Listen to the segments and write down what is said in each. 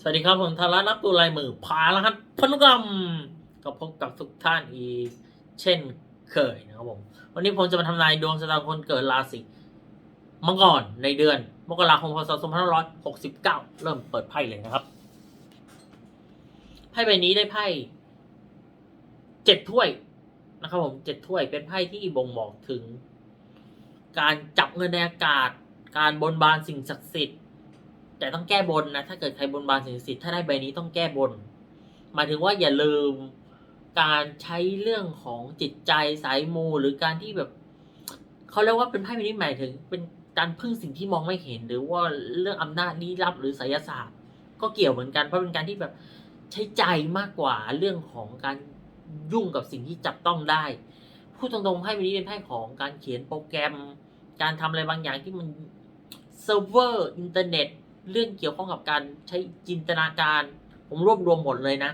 สวัสดีครับผมธารานับตัวลายมือพาแล้วครับพนุกรรมก็พบกับทุกท่านอีกเช่นเคยนะครับผมวันนี้ผมจะมาทำนายดวงชะตาคนเกิดราศีมังกรในเดือน มกราคมพศ2569 เริ่มเปิดไพ่เลยนะครับไพ่ใบนี้ได้ไพ่เจ็ดถ้วยนะครับผมเจ็ดถ้วยเป็นไพ่ที่บ่งบอกถึง การจับเงินในอากาศ การบนบานสิ่งศักดิ์สิทธิ์ แต่ต้องแก้บนนะ ถ้าเกิดใครบนบานสิ่งศักดิ์สิทธิ์ถ้าได้ใบนี้ต้องแก้บน หมายถึงว่าอย่าลืมการใช้เรื่องของจิตใจสายมูหรือการที่แบบเขาเรียกว่าเป็นไพ่ใบนี้หมายถึง เป็นการพึ่งสิ่งที่มองไม่เห็น หรือว่าเรื่องอำนาจลี้ลับหรือไสยศาสตร์ก็เกี่ยวเหมือนกันเพราะเป็นการที่แบบใช้ใจมากกว่าเรื่องของการยุ่งกับสิ่งที่จับต้องได้ พูดตรงๆไพ่ใบนี้เป็นไพ่ของการเขียนโปรแกรม การทำอะไรบางอย่างที่มันเซิร์ฟเวอร์อินเทอร์เน็ต เรื่องเกี่ยวข้องกับการใช้จินตนาการ ผมรวบรวมหมดเลยนะ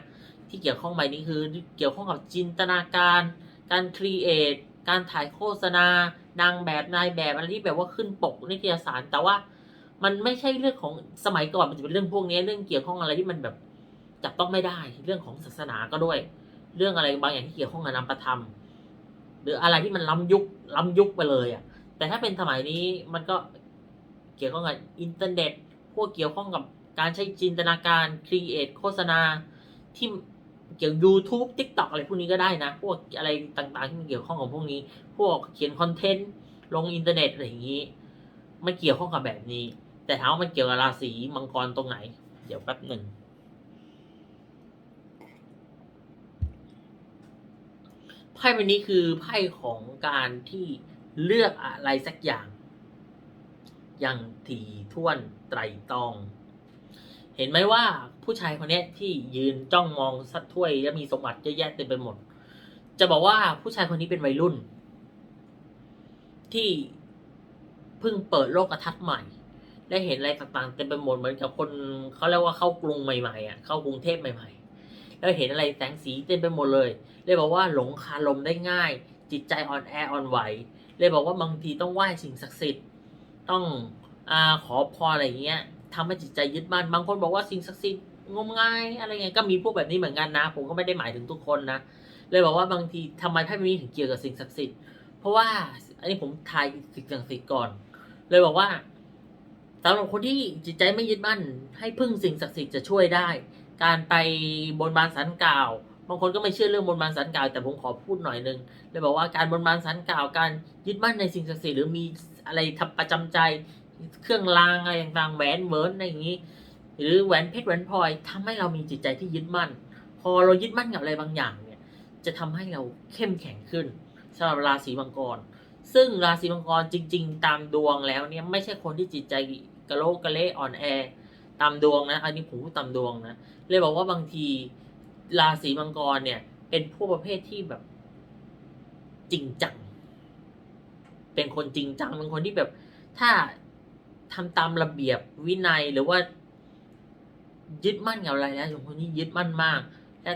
ที่เกี่ยวข้องใบนี้คือเกี่ยวข้องกับจินตนาการ การครีเอทการถ่ายโฆษณานางแบบนายแบบอะไรที่แบบว่าขึ้นปกนิตยสาร แต่ว่ามันไม่ใช่เรื่องของสมัยก่อนมันจะเป็นเรื่องพวกนี้เรื่องเกี่ยวข้องอะไรที่มันแบบจับต้องไม่ได้เรื่องของศาสนาก็ด้วย เรื่องอะไรบางอย่างที่เกี่ยวข้องกับนามประธรรม หรืออะไรที่มันล้ำยุคล้ำยุคไปเลยอะ่ะแต่ถ้าเป็นสมัยนี้มันก็เกี่ยวข้องกับอินเทอร์เน็ต พวกเกี่ยวข้องกับการใช้จินตนาการครีเอทโฆษณาที่เกี่ยว YouTube TikTok อะไรพวกนี้ก็ได้นะ พวกอะไรต่างๆที่มันเกี่ยวข้องกับพวกนี้ พวกเขียนคอนเทนต์ลงอินเทอร์เน็ตอะไรอย่างนี้มันเกี่ยวข้องกับแบบนี้ แต่ถามว่ามันเกี่ยวกับราศีมังกรตรงไหน เดี๋ยวแป๊บหนึ่งไพ่ใบนี้คือไพ่ของการที่เลือกอะไรสักอย่าง อย่างถี่ถ้วนไตรตรอง เห็นไหมว่าผู้ชายคนนี้ที่ยืนจ้องมองสัดถ้วยแล้วมีสมบัติเยอะแยะเต็มไปหมด จะบอกว่าผู้ชายคนนี้เป็นวัยรุ่น ที่เพิ่งเปิดโลกทัศน์ใหม่ได้เห็นอะไรต่างๆเต็มไปหมดเหมือนกับคนเขาเรียกว่าเข้ากรุงใหม่ๆอะเข้ากรุงเทพใหม่ๆ แล้วเห็นอะไรแสงสีเต็มไปหมดเลยเลยบอกว่าหลงคาลมได้ง่าย จิตใจอ่อนแออ่อนไหวเลยบอกว่าบางทีต้องไหว้สิ่งศักดิ์สิทธิ์ ต้องอขอพรอะไรเงี้ยทำให้จิตใจยึดมั่นบางคนบอกว่าสิ่งศักดิ์สิทธิ์งมงายอะไรเงี้ยก็มีพวกแบบนี้เหมือนกันนะ ผมก็ไม่ได้หมายถึงทุกคนนะเลยบอกว่าบางทีทำไมไพ่ใบนี้ถึงเกี่ยวกับสิ่งศักดิ์สิทธิ์เพราะว่าอันนี้ผมทายสิ่งศักดิ์สิทธิ์ก่อน เลยบอกว่าสำหรับคนที่จิตใจไม่ยึดมั่น ให้พึ่งสิ่งศักดิ์สิทธิ์จะช่วยได้ การไปบนบานสันกล่าว บางคนก็ไม่เชื่อเรื่องบนบานสันกล่าว แต่ผมขอพูดหน่อยนึงเลยบอกว่าการบนบานสันกล่าว การยึดมั่นในสิ่งศักดิ์สิทธิ์หรือมี อะไรทำประจำใจ เครื่องรางอะไรต่างๆแหวนเวิร์นอะไรอย่างนี้ หรือแหวนเพชรแหวนพลอยทำให้เรามีจิตใจที่ยึดมั่น พอเรายึดมั่นกับอะไรบางอย่างเนี่ย จะทำให้เราเข้มแข็งขึ้นสำหรับราศีมังกร ซึ่งราศีมังกรจริง ๆ ตามดวงแล้วเนี่ยไม่ใช่คนที่จิตใจกระโลกกระเละอ่อนแอตามดวงนะ อันนี้ผมพูดตามดวงนะ เลยบอกว่าบางทีราศีมังกรเนี่ย เป็นพวกประเภทที่แบบจริงจัง เป็นคนจริงจังเป็นคนที่แบบ ถ้าทำตามระเบียบวินัยหรือว่า ยึดมั่นกับอะไรนะอย่างคนนี้ยึดมั่นมาก และ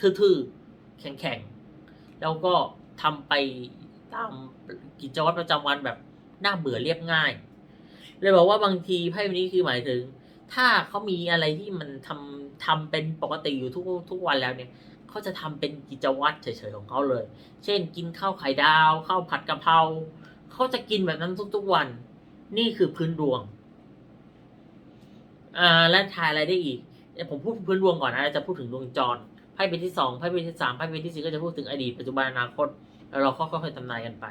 ทื่อๆแข็งๆแล้วก็ทำไปตามกิจวัตรประจำวันแบบน่าเบื่อเรียบง่าย เลยบอกว่าบางทีไพ่ใบนี้คือหมายถึง ถ้าเขามีอะไรที่มันทำทำเป็นปกติอยู่ทุกทุกวันแล้วเนี่ย เขาจะทำเป็นกิจวัตรเฉยๆของเขาเลย เช่น กินข้าวไข่ดาวข้าวผัดกะเพราเขาจะกินแบบนั้นทุกๆวัน นี่คือพื้นดวงอ่าและทายอะไรได้อีกเดี๋ยผมพูดพื้นดวงก่อนนะจะพูดถึงดวงจรไพ่ใบที่สองไพ่ใบที่สามไพ่ใบที่สี่ก็จะพูดถึงอดีตปัจจุบันอนาคตแล้วเราค่อยๆทำนายกันไป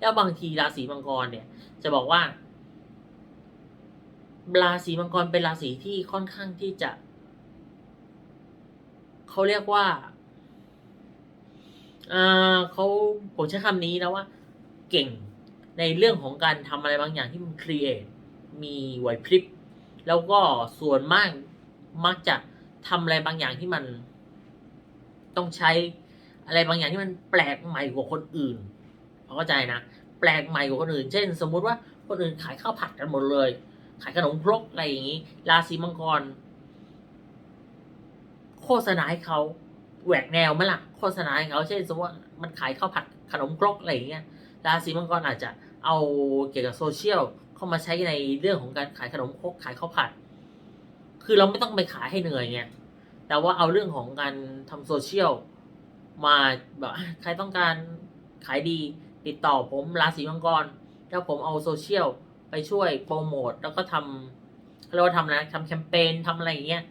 แล้วบางทีราศีมังกรเนี่ย จะบอกว่า ราศีมังกรเป็นราศีที่ค่อนข้างที่จะ เขาเรียกว่า เขาผมใช้คำนี้นะว่า เก่งในเรื่องของการทำอะไรบางอย่างที่มันครีเอทมีไหวพริบ แล้วก็ส่วนมากมักจะทำอะไรบางอย่างที่มัน ต้องใช้อะไรบางอย่างที่มันแปลกใหม่กว่าคนอื่นเข้าใจนะ แปลกใหม่กว่าคนอื่น เช่น สมมุติว่าคนอื่นขายข้าวผัดกันหมดเลย ขายขนมครกอะไรอย่างนี้ ราศีมังกร โฆษณาให้เขา แหวกแนวไหมล่ะโฆษณาให้เขาเช่นสมมติว่ามันขายข้าวผัดขนมครกอะไรอย่างเงี้ยราศีมังกรอาจจะเอาเกี่ยวกับโซเชียลเข้ามาใช้ในเรื่องของการขายขนมครกขายข้าวผัด คือเราไม่ต้องไปขายให้เหนื่อยไงแต่ว่าเอาเรื่องของการทำโซเชียลมาแบบใครต้องการขายดีติดต่อผมราศีมังกรแล้วผมเอาโซเชียลไปช่วยโปรโมทแล้วก็ทำเราทำนะทำแคมเปญทำอะไรอย่างเงี้ย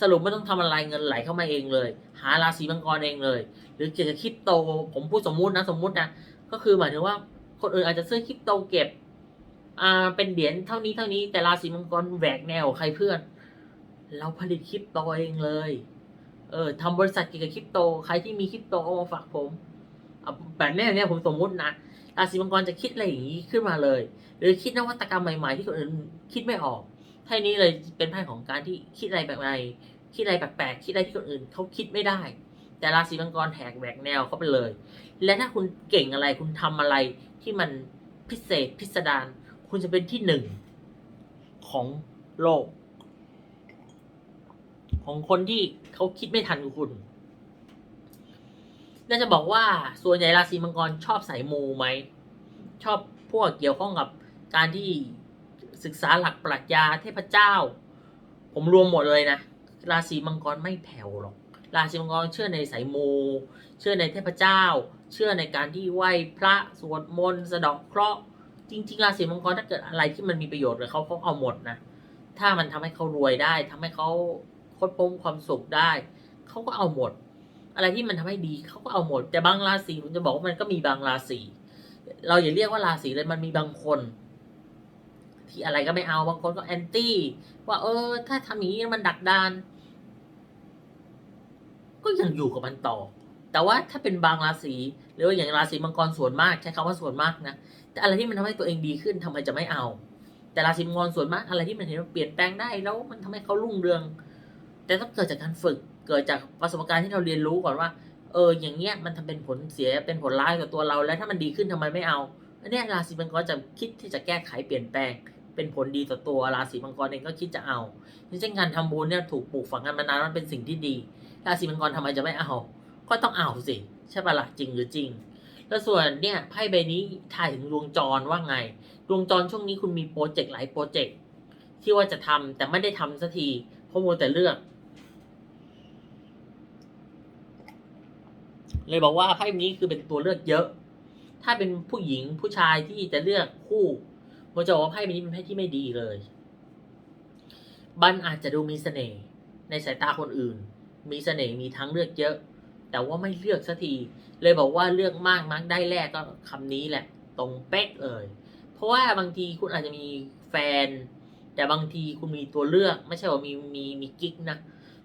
สรุปไม่ต้องทำอะไรเงินไหลเข้ามาเองเลย หาราศีมังกรเองเลย หรือเกี่ยวกับคริปโต ผมพูดสมมุตินะสมมุตินะก็คือหมายถึงว่าคนอื่นอาจจะซื้อคริปโตเก็บ อ่าเป็นเหรียญเท่านี้เท่านี้แต่ราศีมังกรแหวกแนวใครเพื่อน เราผลิตคริปโตเองเลย เออทำบริษัทเกี่ยวกับคริปโต ใครที่มีคริปโตเอามาฝากผมแบบนี้เนี่ยผมสมมุตินะราศีมังกรจะคิดอะไรอย่างนี้ขึ้นมาเลย หรือคิดนวัตกรรมใหม่ๆที่คนอื่นคิดไม่ออก ไพ่นี้เลยเป็นไพ่ของการที่คิดอะไรแบบใหม่คิดอะไรแปลกๆคิดอะไรที่คนอื่นเขาคิดไม่ได้ แต่ราศีมังกรแหกแหวกแนวเข้าไปเลย และถ้าคุณเก่งอะไรคุณทำอะไรที่มันพิเศษพิสดารคุณจะเป็นที่หนึ่งของโลก ของคนที่เขาคิดไม่ทันคุณน่าจะบอกว่าส่วนใหญ่ราศีมังกรชอบสายมูไหม ชอบพวกเกี่ยวข้องกับการที่ ศึกษาหลักปรัชญาเทพเจ้า ผมรวมหมดเลยนะ ราศีมังกรไม่แผ่วหรอก ราศีมังกรเชื่อในสายมู เชื่อในเทพเจ้า เชื่อในการที่ไหว้พระสวดมนต์สะดาะเคราะห์จริงๆราศีมังกรถ้าเกิดอะไรที่มันมีประโยชน์เลยเขาเขาเอาหมดนะ ถ้ามันทำให้เขารวยได้ทำให้เขาค้นพบความสุขได้เขาก็เอาหมด อะไรที่มันทำให้ดีเขาก็เอาหมด แต่บางราศีผมจะบอกว่ามันก็มีบางราศีเราอย่าเรียกว่าราศีเลยมันมีบางคน ที่อะไรก็ไม่เอาบางคนก็แอนตี้ว่าเออ ถ้าทำอย่างนี้มันดักดาน ก็ยังอยู่กับมันต่อ แต่ว่าถ้าเป็นบางราศีหรือว่าอย่างราศีมังกรส่วนมาก ใช้คำว่าส่วนมากนะแต่อะไรที่มันทำให้ตัวเองดีขึ้นทำไมจะไม่เอา แต่ราศีมังกรส่วนมาก อะไรที่มันเห็นว่าเปลี่ยนแปลงได้แล้วมันทำให้เขารุ่งเรือง แต่ต้องเกิดจากการฝึกเกิดจากประสบการณ์ที่เราเรียนรู้ก่อนว่าเอออย่างเงี้ยมันทำเป็นผลเสียเป็นผลร้ายกับตัวเราแล้วถ้ามันดีขึ้นทำไมไม่เอาอันนี้ราศีมังกรจะคิดที่จะแก้ไขเปลี่ยนแปลง เป็นผลดีต่อตัวราศีมังกรเองก็คิดจะเอาเช่นการทำบุญเนี่ยถูกปลูกฝังกันมานานมันเป็นสิ่งที่ดีราศีมังกรทำไมจะไม่เอา ก็ต้องเอาสิใช่ปะละ่ะจริงหรือจริง แล้วส่วนเนี่ยไพ่ใบนี้ถ่ายถึงดวงจรว่าไงดวงจรช่วงนี้คุณมีโปรเจกต์หลายโปรเจกต์ที่ว่าจะทำแต่ไม่ได้ทำสักทีเพราะมัวแต่เลือกเลยบอกว่าไพ่ใบนี้คือเป็นตัวเลือกเยอะ ถ้าเป็นผู้หญิงผู้ชายที่จะเลือกคู่ ผมจะบอกว่าไพ่ใบนี้เป็นไพ่ที่ไม่ดีเลยบันอาจจะดูมีเสน่ห์ในสายตาคนอื่น มีเสน่ห์มีทั้งเลือกเยอะ แต่ว่าไม่เลือกสักที เลยบอกว่าเลือกมากมักได้แรกก็คำนี้แหละ ตรงเป๊ะเลย เพราะว่าบางทีคุณอาจจะมีแฟน แต่บางทีคุณมีตัวเลือก ไม่ใช่ว่ามีมีมีกิ๊กนะ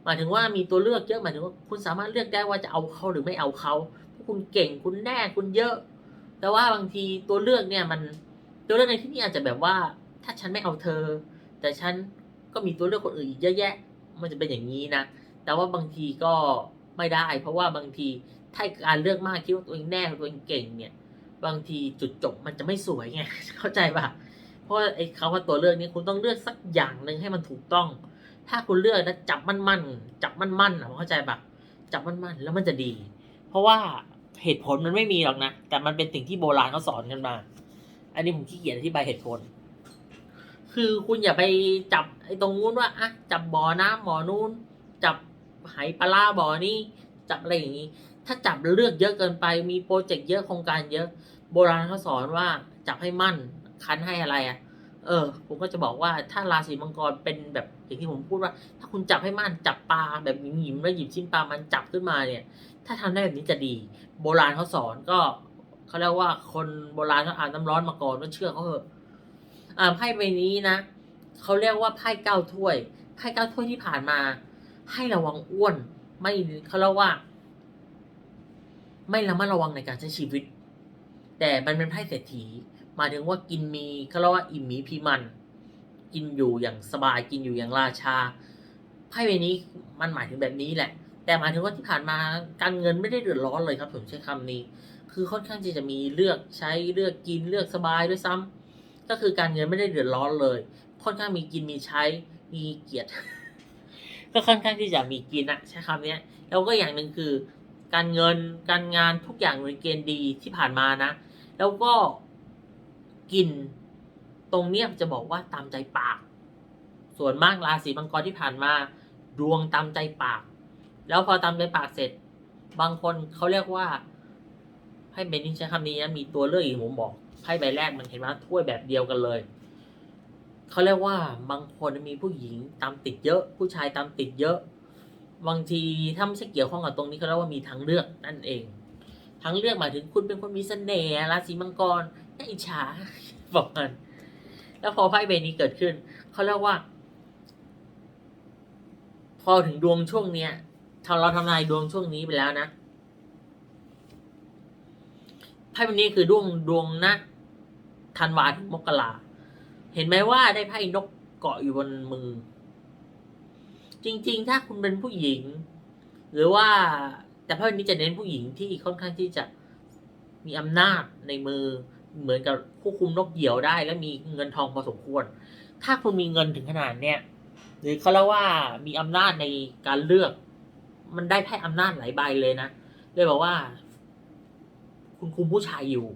หมายถึงว่ามีตัวเลือกเยอะหมายถึงว่าคุณสามารถเลือกได้ว่าจะเอาเขาหรือไม่เอาเขาเพราะคุณเก่งคุณแน่คุณเยอะ แต่ว่าบางทีตัวเลือกเนี่ยมัน ตัวเลือกในที่นี้อาจจะแบบว่า ถ้าฉันไม่เอาเธอ แต่ฉันก็มีตัวเลือกคนอื่นอีกเยอะแยะ มันจะเป็นอย่างนี้นะ แต่ว่าบางทีก็ไม่ได้ เพราะว่าบางทีถ้าการเลือกมากคิดว่าตัวเองแน่ตัวเองเก่งเนี่ย บางทีจุดจบมันจะไม่สวยไงเข้าใจปะเพราะไอ้คำว่าตัวเลือกนี้คุณต้องเลือกสักอย่างหนึ่งให้มันถูกต้อง ถ้าคุณเลือกแล้วจับมั่นมั่นๆจับมั่นมั่นๆอะเข้าใจปะจับมันมั่นๆแล้วมันจะดี เพราะว่าเหตุผลมันไม่มีหรอกนะ แต่มันเป็นสิ่งที่โบราณเขาสอนกันมา อันนี้ผมขี้เกียจอธิบายเหตุผล คือคุณอย่าไปจับไอ้ตรงนู้นว่าอะจับบ่อน้ำบ่อนู้น จับไหปลาบ่อนี้จับอะไรอย่างนี้ ถ้าจับเลือกเยอะเกินไปมีโปรเจกต์เยอะโครงการเยอะ โบราณเขาสอนว่าจับให้มั่น คันให้อะไรอะ่ะ เออ ผมก็จะบอกว่าถ้าราศีมังกรเป็นแบบอย่างที่ผมพูดว่า ถ้าคุณจับให้มั่นจับปลาแบบหยิมๆแล้วหยิบชิ้นปลามันจับขึ้นมาเนี่ย ถ้าทำได้แบบนี้จะดี โบราณเขาสอนก็ เขาเรียกว่าคนโบราณเขาอานน้ำร้อนมาก่อนก็เชื่อเขาเถอะอ่าไพ่ใบนี้นะเขาเรียกว่าไพ่เก้าถ้วยไพ่เก้าถ้วยที่ผ่านมา ให้ระวังอ้วน ไม่เขาเรียกว่า ไม่ระมัดระวังในการใช้ชีวิต แต่มันเป็นไพ่เศรษฐีหมายถึงว่ากินมีเขาเรียกว่าอิ่มมีพีมัน กินอยู่อย่างสบายกินอยู่อย่างราชาไพ่ใบนี้มันหมายถึงแบบนี้แหละ แต่หมายถึงว่าที่ผ่านมาการเงินไม่ได้เดือดร้อนเลยครับ ผมใช้คำนี้ คือค่อนข้างที่จะมีเลือกใช้เลือกกินเลือกสบายด้วยซ้ำก็คือการเงินไม่ได้เดือดร้อนเลย ค่อนข้างมีกินมีใช้มีเกียรติ ก็ค่อนข้างที่จะมีกินอะใช้คำเนี้ยแล้วก็อย่างหนึ่งคือ การเงินการงานทุกอย่างในเกณฑ์ดีที่ผ่านมานะ แล้วก็กินตรงเนี้ยจะบอกว่าตามใจปาก ส่วนมากราศีมังกรที่ผ่านมา ดวงตามใจปาก แล้วพอตามใจปากเสร็จ บางคนเขาเรียกว่า ไพ่ใบนี้ใช้คำนี้นะมีตัวเลือกอีกผมบอกไพ่ใบแรกมันเห็นว่าถ้วยแบบเดียวกันเลยเขาเรียกว่าบางคนมีผู้หญิงตามติดเยอะ ผู้ชายตามติดเยอะบางทีถ้าไม่ใช่เกี่ยวข้องกับตรงนี้เขาเรียกว่ามีทางเลือกนั่นเองทางเลือกหมายถึงคุณเป็นคนมีเสน่ห์ราศีมังกรน่าอิจฉาบอกมันแล้วพอไพ่ใบนี้เกิดขึ้นเขาเรียกว่า พอถึงดวงช่วงเนี้ยถ้าเราทำนายดวงช่วงนี้ไปแล้วนะ ไพ่ใบนี้คือดวงดวงนะธันวาถึงมกราเห็นไหมว่าได้ไพ่นกเกาะอยู่บนมือ จริง ๆ ถ้าคุณเป็นผู้หญิง หรือว่าแต่ไพ่ใบนี้จะเน้นผู้หญิงที่ค่อนข้างที่จะมีอำนาจในมือเหมือนกับควบคุมนกเหยี่ยวได้ และมีเงินทองพอสมควร ถ้าคุณมีเงินถึงขนาดเนี้ยหรือเขาเรียกว่ามีอำนาจในการเลือก มันได้ไพ่อำนาจหลายใบเลยนะเลยบอกว่า คุณคุมผู้ชายอยู่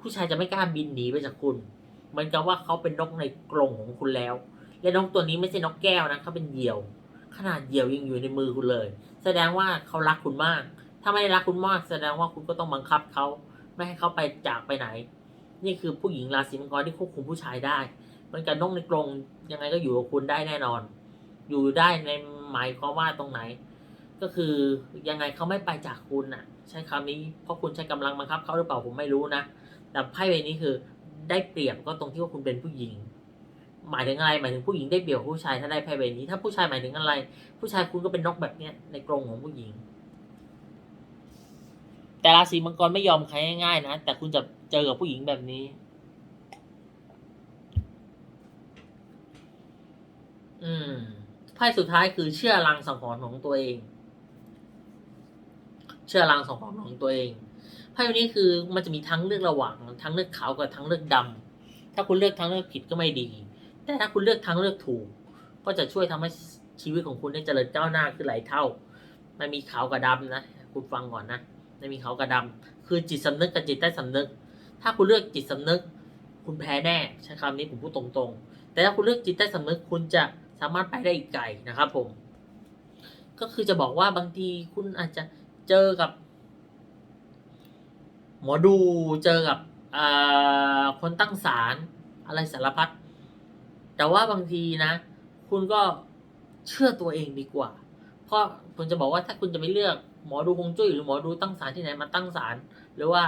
ผู้ชายจะไม่กล้าบินหนีไปจากคุณเหมือนกับว่าเขาเป็นนกในกรงของคุณแล้ว และนกตัวนี้ไม่ใช่นกแก้วนะเขาเป็นเหยี่ยว ขนาดเหยี่ยวยังอยู่ในมือคุณเลย แสดงว่าเขารักคุณมาก ถ้าไม่ได้รักคุณมาก แสดงว่าคุณก็ต้องบังคับเขาไม่ให้เขาไปจากไปไหน นี่คือผู้หญิงราศีมังกรที่ควบคุมผู้ชายได้เหมือนกับนกในกรงยังไงก็อยู่กับคุณได้แน่นอน อยู่ได้ในหมายความว่าตรงไหน ก็คือยังไงเขาไม่ไปจากคุณน่ะ ใช้คำนี้เพราะคุณใช้กำลังบังคับเขาหรือเปล่าผมไม่รู้นะ แต่ไพ่ใบนี้คือได้เปรียบก็ตรงที่ว่าคุณเป็นผู้หญิง หมายถึงอะไร หมายถึงผู้หญิงได้เปรียบผู้ชายถ้าได้ไพ่ใบนี้ ถ้าผู้ชายหมายถึงอะไร ผู้ชายคุณก็เป็นนกแบบเนี้ยในกรงของผู้หญิง แต่ราศีมังกรไม่ยอมใครง่ายๆนะ แต่คุณจะเจอกับผู้หญิงแบบนี้ อืมไพ่สุดท้ายคือเชื่อรังสังหรณ์ของตัวเอง เชื่อรังสังหรณ์ของตัวเองไพ่ใบนี้คือมันจะมีทั้งเลือกระหว่างทั้งเลือกขาวกับทั้งเลือกดำถ้าคุณเลือกทั้งเลือกผิดก็ไม่ดี แต่ถ้าคุณเลือกทั้งเลือกถูก ก็จะช่วยทำให้ชีวิตของคุณได้เจริญก้าวหน้าขึ้นหลายเท่า มันมีขาวกับดำนะ คุณฟังก่อนนะมันมีขาวกับดำคือจิตสำนึกกับจิตใต้สำนึก ถ้าคุณเลือกจิตสำนึก คุณแพ้แน่ใช้คำนี้ผมพูดตรงๆ แต่ถ้าคุณเลือกจิตใต้สำนึกคุณจะสามารถไปได้อีกไกลนะครับผม ก็คือจะบอกว่าบางทีคุณอาจจะ เจอกับ หมอดูเจอกับคนตั้งศาลอะไรสารพัดแต่ว่าบางทีนะ คุณก็เชื่อตัวเองดีกว่า เพราะผมจะบอกว่าถ้าคุณจะไม่เลือกหมอดูฮวงจุ้ยหรือหมอดูตั้งศาลที่ไหนมาตั้งศาลหรือว่า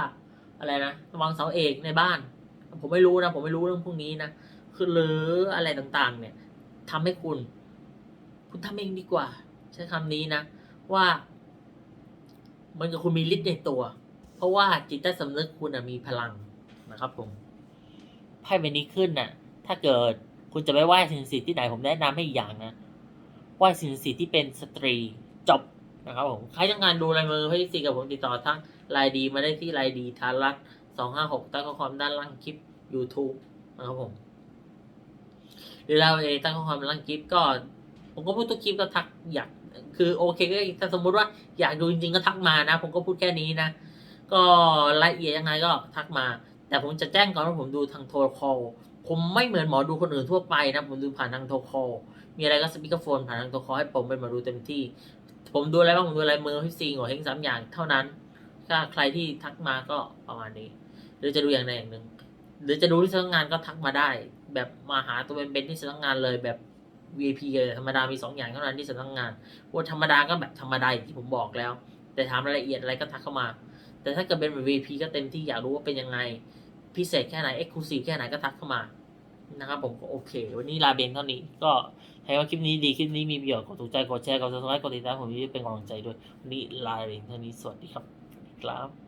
อะไรนะวางเสาเอกในบ้าน ผมไม่รู้นะ ผมไม่รู้เรื่องพวกนี้นะคือหรืออะไรต่างๆ เนี่ยทำให้คุณ คุณทำเองดีกว่า ใช้คำนี้นะ ว่า มันกับคุณมีฤทธิ์ในตัว เพราะว่าจิตใต้สำนึกคุณมีพลังนะครับผมไพ่ใบนี้ขึ้นน่ะ ถ้าเกิดคุณจะไปไหว้สิ่งศักดิ์สิทธิ์ที่ไหนผมแนะนำให้อีกอย่างนะไหว้สิ่งศักดิ์สิทธิ์ที่เป็นสตรีจบนะครับผมใครต้องการดูลายมือให้สิกับผมติดต่อทั้งลน์ดีมาได้ที่ลน์ดีทารัตสองห้าหกตั้งข้อความด้านล่างคลิป YouTube นะครับผมหรือเราเองตั้งข้อความด้านล่างคลิปก็ ผมก็พูดทุกคลิปก็ทักอยาก คือโอเคก็ถ้าสมมุติว่าอยากดูจริงๆก็ทักมานะ ผมก็พูดแค่นี้นะ ก็รายละเอียดยังไงก็ทักมา แต่ผมจะแจ้งก่อนว่าผมดูทางโทรคอลผมไม่เหมือนหมอดูคนอื่นทั่วไปนะ ผมดูผ่านทางโทรคอลมีอะไรก็สปีกเกอร์โฟนผ่านทางโทรคอลให้ผมเป็นหมอดูเต็มที่ ผมดูอะไรบ้างผมดูอะไรมือพิซีหัวเฮงสามอย่างเท่านั้นถ้าใครที่ทักมาก็ประมาณนี้ หรือจะดูอย่างใดอย่างหนึ่งหรือจะดูที่สำนักงานก็ทักมาได้ แบบมาหาตัวเป็นๆที่สำนักงานเลยแบบ VIP เลยธรรมดามีสองอย่างเท่านั้นที่สำนักงานว่าธรรมดาก็แบบธรรมดาอย่างที่ผมบอกแล้ว แต่ถามรายละเอียดอะไรก็ทักเข้ามา แต่ถ้าเกิดเป็นแบบ VIP ก็เต็มที่อยากรู้ว่าเป็นยังไง พิเศษแค่ไหน Exclusive แค่ไหนก็ทักเข้ามานะครับผมก็โอเค วันนี้ลาเบนเท่านี้ ก็ใครว่าคลิปนี้ดีคลิปนี้มีประโยชน์กดถูกใจกดแชร์กด subscribe กดติดตามผมจะเป็นกำลังใจด้วยวันนี้ลาเบนเท่านี้สวัสดีครับครับ